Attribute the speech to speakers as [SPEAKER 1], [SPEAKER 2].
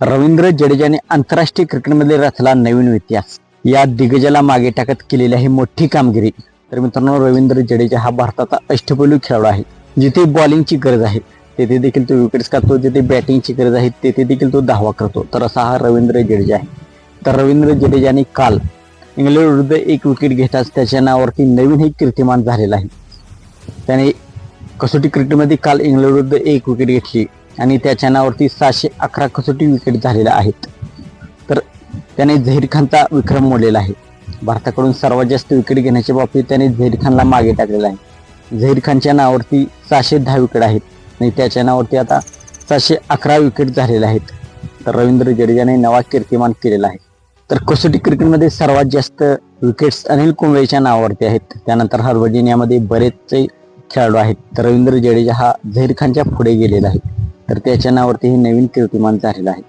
[SPEAKER 1] रवींद्र जडेजाने आंतरराष्ट्रीय क्रिकेटमध्ये रचला नवीन इतिहास. या दिग्गजाला मागे टाकत केलेली आहे मोठी कामगिरी. तर मित्रांनो रवींद्र जडेजा हा भारताचा अष्टपैलू खेळाडू आहे. जिथे बॉलिंगची गरज आहे तेथे देखील तो विकेट्स काढतो. जिथे बॅटिंगची गरज आहे तेथे देखील तो धावा करतो. तर असा हा रवींद्र जडेजा आहे. तर रवींद्र जडेजाने काल इंग्लंड विरुद्ध एक विकेट घेताच त्याच्या नावावरती नवीन हे कीर्तिमान झालेलं आहे. त्याने कसोटी क्रिकेटमध्ये काल इंग्लंड विरुद्ध एक विकेट घेतली. आणि त्याच्या नावावरती सहाशे अकरा कसोटी विकेट झालेल्या आहेत. तर त्याने झहीर खानचा विक्रम मोडलेला आहे. भारताकडून सर्वात जास्त विकेट घेण्याच्या बाबतीत त्याने झहीर खानला मागे टाकलेला आहे. झहीर खानच्या नावावरती सहाशे दहा विकेट आहेत आणि त्याच्या नावावरती आता सहाशे अकरा विकेट झालेल्या आहेत. तर रवींद्र जडेजाने नवा कीर्तिमान केलेला आहे. तर कसोटी क्रिकेटमध्ये सर्वात जास्त विकेट्स अनिल कुंबळेच्या नावावरती आहेत. त्यानंतर हरभजन बरेचसे खेळाडू आहेत. तर रवींद्र जडेजा हा झहीर खानच्या पुढे गेलेला आहे. तर त्याच्या नावावरती हे नवीन कीर्तिमान झालेलं आहे.